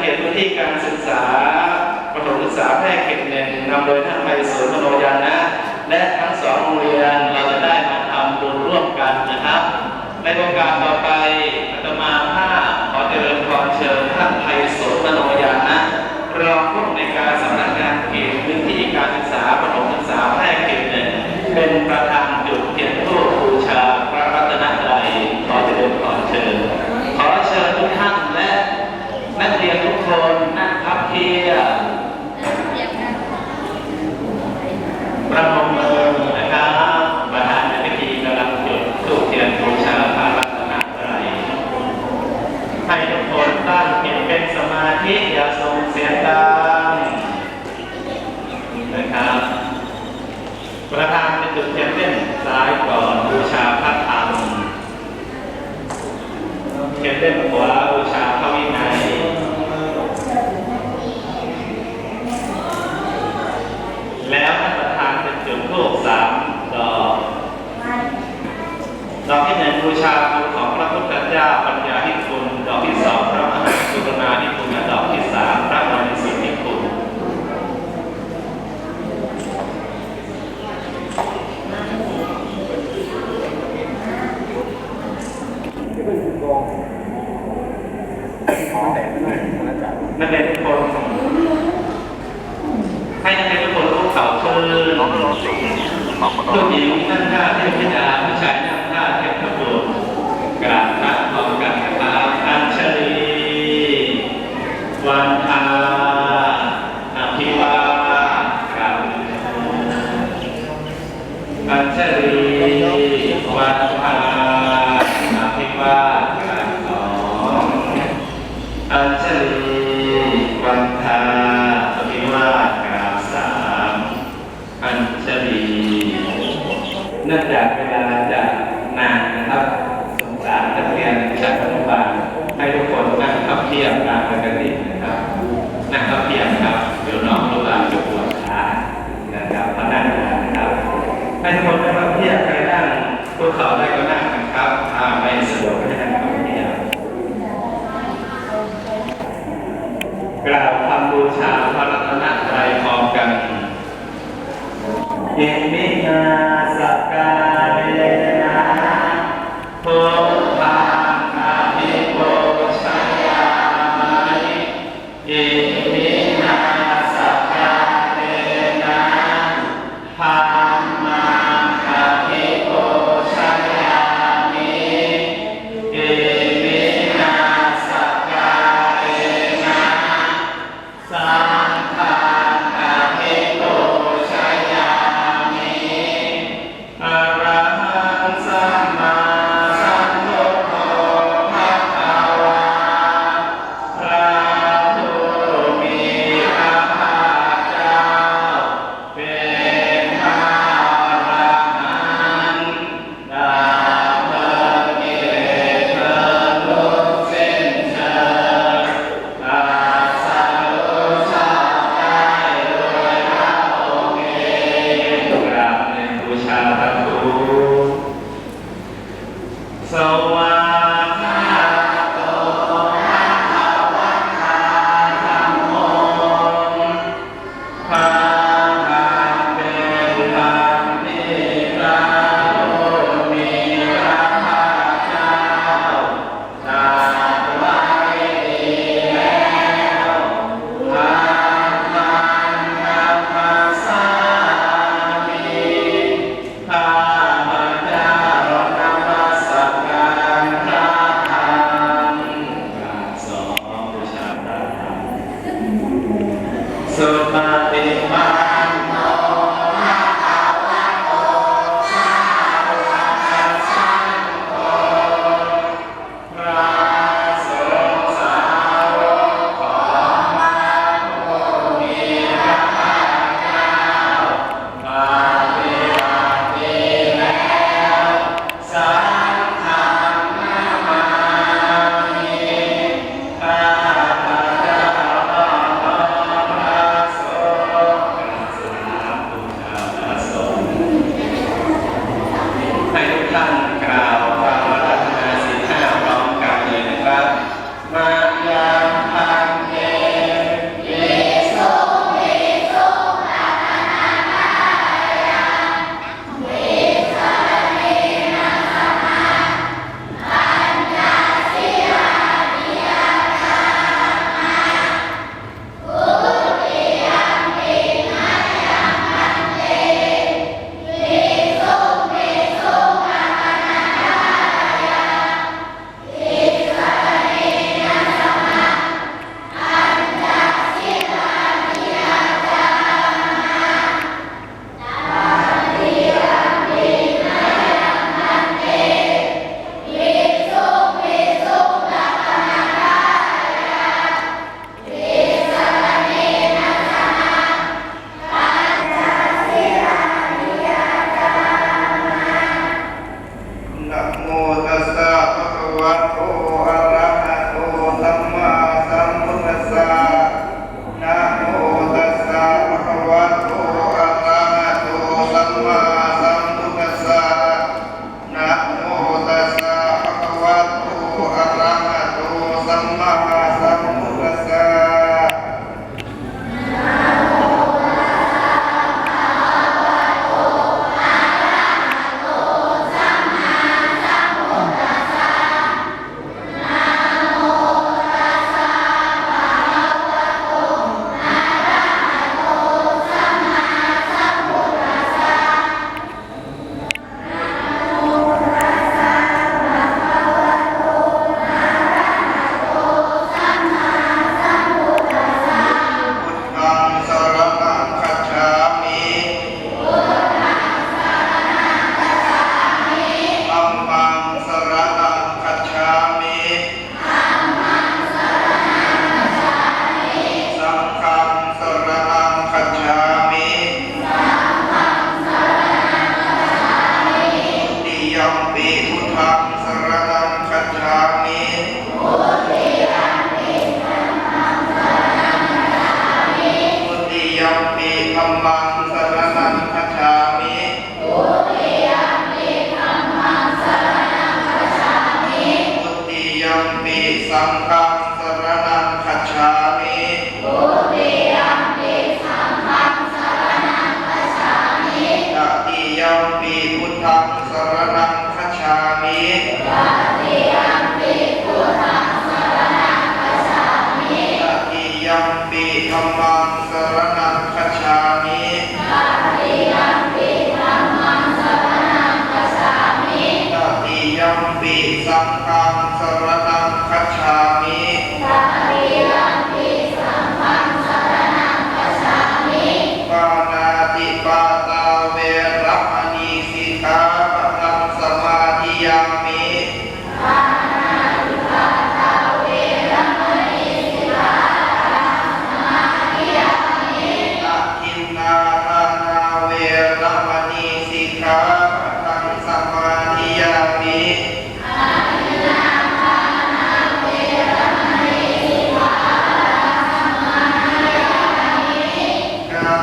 เขตพื้นที่การศึกษาประถมศึกษาแพร่เขตหนึ่งนำโดยท่านไปศาลมโนยานะ และทั้งสองโรงเรียนเราจะได้มาทำบุญร่วมกันนะครับ ในโอกาสต่อไปอาตมาภาพขอเจริญพรเชิญท่านไพศาลมโนยานะรองผู้อำนวยการสำนักงานเขตพื้นที่การศึกษาประถมศึกษาแพร่เขตหนึ่งเป็นประธานจุดเทียนทูปบูชาพระรัตนตรัยขอเจริญพรเชิญ ขอเชิญทุกท่านและนักเรียนทุกคนนั่งพับเพียบประนมมือนะครับประธานในพิธีกำลังจุดทูปเทียนบูชาพระรัตนตรัยให้ทุกคนตั้งจิตเป็นสมาธิอย่าส่งเสียงดังนะครับ ประธานจะจุดเทียนเส้นซ้ายก่อนบูชาพระธรรมเขียนเล่มขวาบูชาพระวินัยแล้วท่านประธานจะจุดธูปสามดอกดอกที่หนึ่งบูชาคุณของพระพุทธเจ้าปัญญาธิคุณ ดอกที่สองพระมหากรุณาธิคุณและดอกที่สามพระบริสุทธิคุณ นักเรียนทุกคนให้นักเรียนทุกคนรู้เข่าคืนผู้หญิงนั่งท่าเทพธิดาผู้ชายนั่งท่าเทพบุตรกราบพระพร้อมกันนะครับอัญชลีวันทาอภิวาครับอัญชลีวันทาอภิวาครับสอง อัญชลีวันทาอภิวาสกราบสามอัญชลีเนื่องจากเวลาจะนานนะครับสงสารนักเรียนชั้นอนุบาลให้ทุกคนนั่งทับเทียบตามปกตินะครับนั่งทับเทียบครับเดี๋ยวน้องอนุบาลจะปวดขานะครับเพราะนั่งนานนะครับ ให้ทุกคนนั่งทับเทียบใครนั่งพวก เราได้ก็นั่งนครับถ้าไม่สะดวก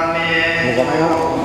กา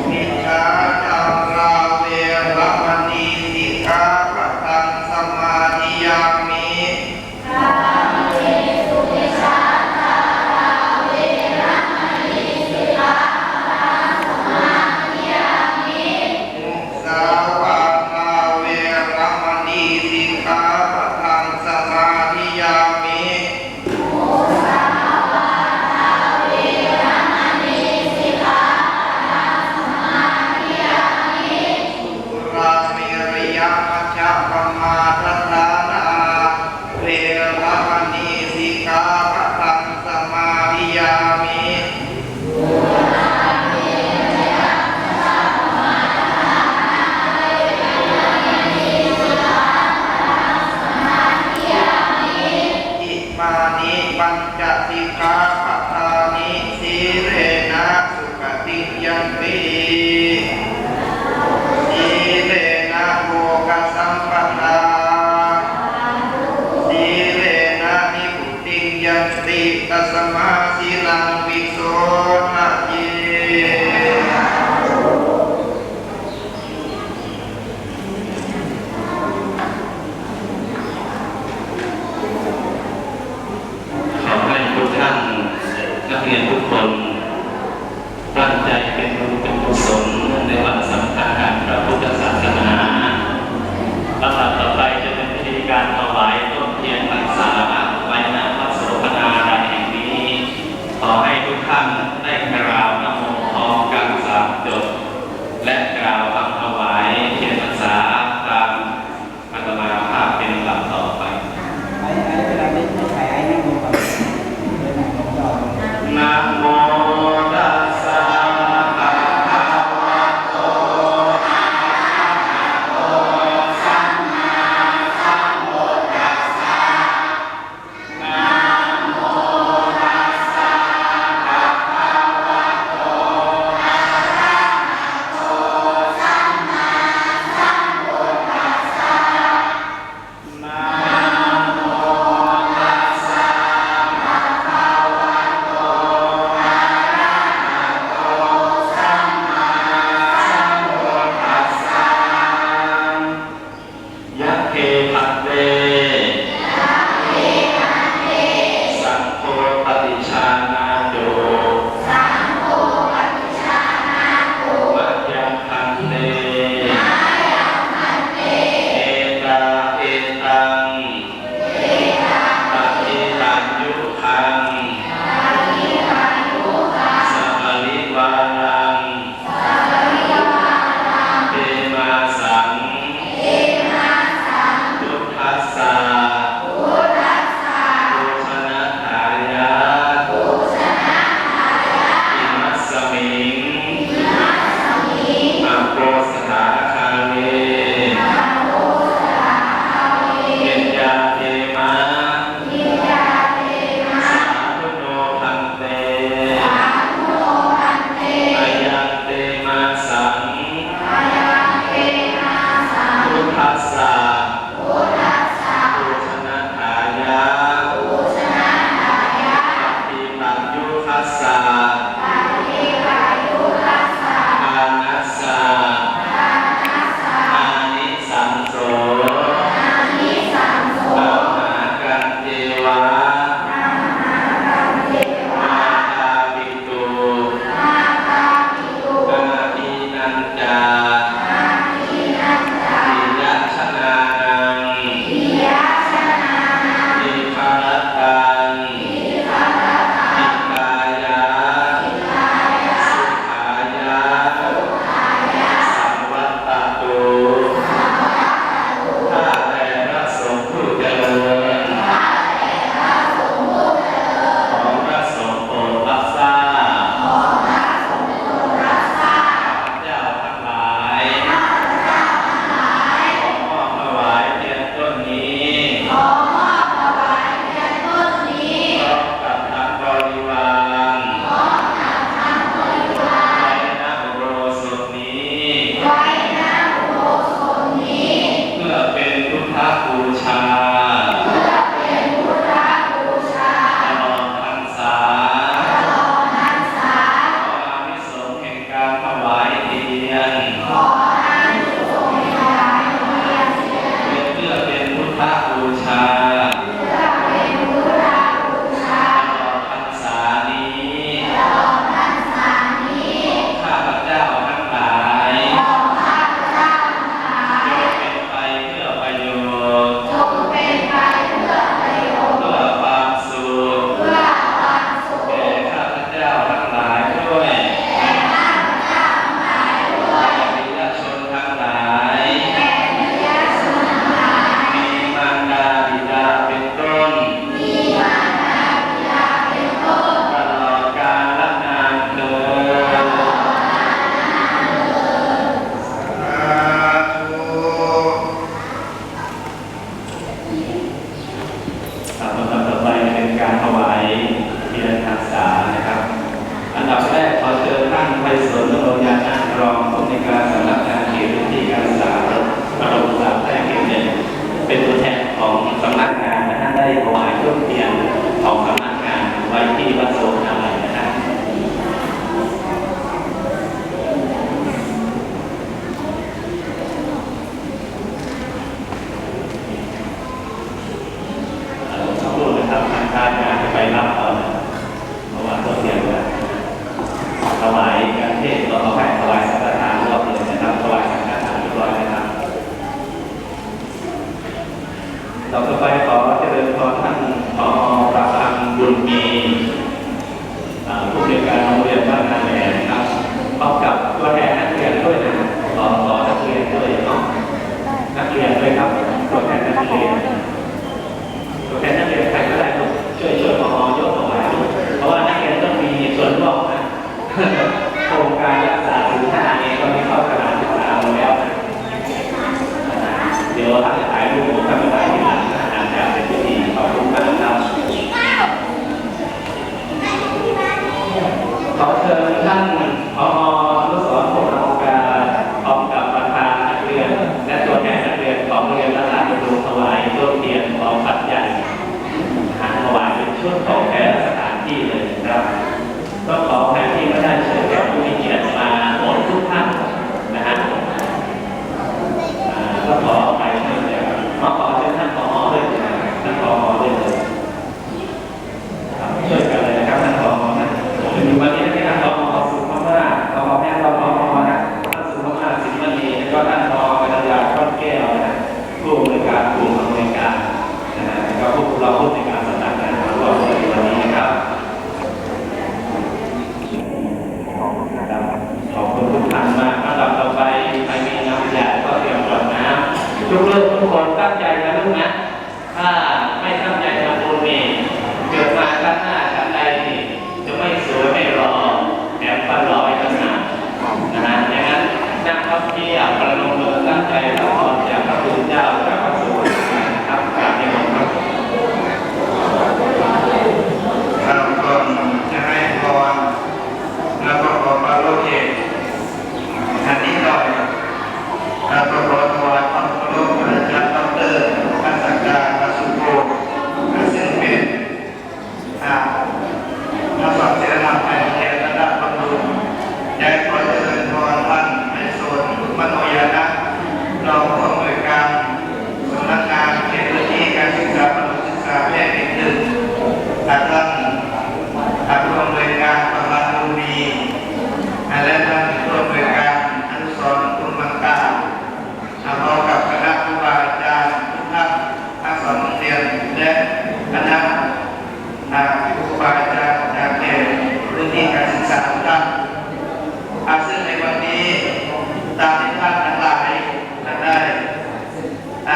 ม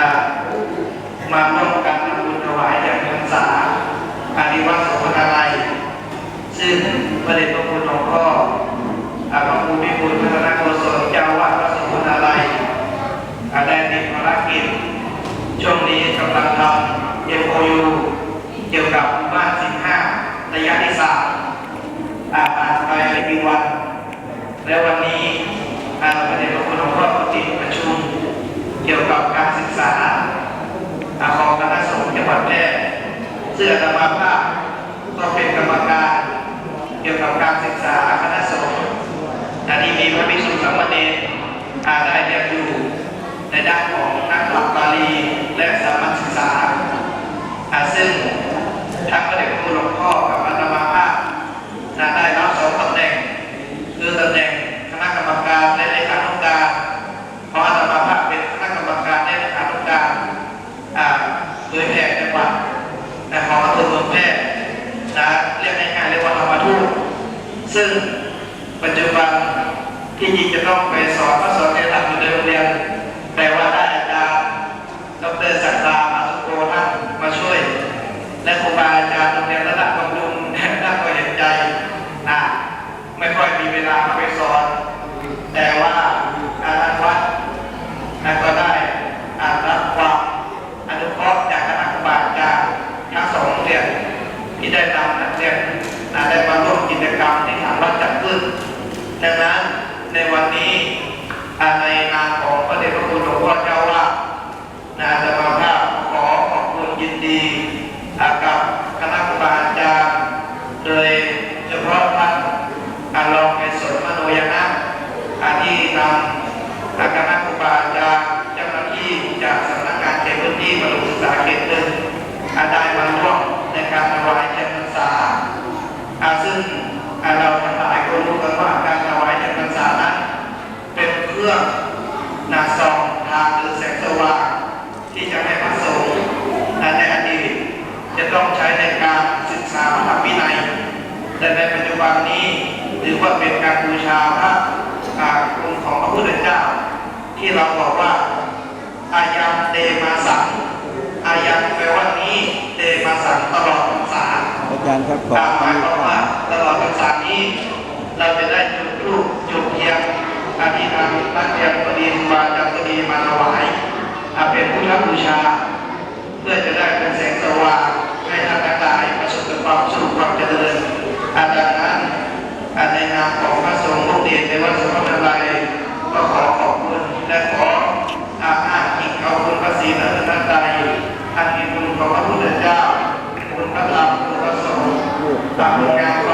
าร่วมกันทำบุญถวายอย่างพรรษาการิวัตรสุภาลัย ซึ่งประเด็นพระคุณหลวงพ่อหระงปู่พิบูลพัฒนาโกศลเจ้าวัดวัดสุภาลัยได้มีภารกิจช่วงนี้กำลังทำเอ็มโอยูเกี่ยวกับบ้านสิบห้าระยะที่สามผ่านไปไม่กี่วัน และวันนี้ประเด็นพระคุณหลวงพ่อติดประชุมเกี่ยวกับ แพทย์เสื้อกรรมภาพต้องเป็นกรรมการเกี่ยวกับการศึกษาคณะสงฆ์อันนี้มีพระภิกษุสามเณรอาได้เรียนอยู่ในด้านของนักหลักบาลีและสามัญศึกษา สองเนี่ยที่ได้นำนะเนี่ยนะได้มาร่วมกิจกรรมในทางรัฐจัดขึ้นดังนั้นในวันนี้ในนามของพระเดชพระคุณหลวงพ่อเจ้าว่านะมาภาพขอขอบคุณยินดีกับคณะครูบาอาจารย์โดยเฉพาะท่านอาลองในสนมโนยนะอาที่นำคณะครูบาอาจารย์เจ้าหน้าที่จากสำนักงานเขตพื้นที่มาลงศึกษาเขตเนึ่ง การถวายเทียนพรรษาซึ่งเราทั้งหลายก็รู้กันว่าการถวายเทียนพรรษานั้นเป็นเครื่องนาซองทางหรือแสงสว่างที่จะให้พระสงฆ์ในอดีตจะต้องใช้ในการศึกษาพระธรรมวินัย แต่ในปัจจุบันนี้ถือว่าเป็นการบูชาพระคุณของพระพุทธเจ้า ที่เราบอกว่าอายัมเดมาสังอายัมแปลว่า จารย์ครับขอตามความเข้าตลอดพรรษานี้ เราจะได้จุดรูปจุดเทียนอภิธรรมตั้งเรียนปรีมวาจัปรีมาถวายเป็นพุทธบูชา เพื่อจะได้เป็นแสงสว่างให้ท่านทั้งหลายประสบความสุขความเจริญอาจารย์นั้นอในนามของพระสงฆ์ลูกเดียในวัดสมณไลก็ขอขอบคุณและขออาอาอีกขอาคุณพระศรีรัตนตรัยอัน สามร้อย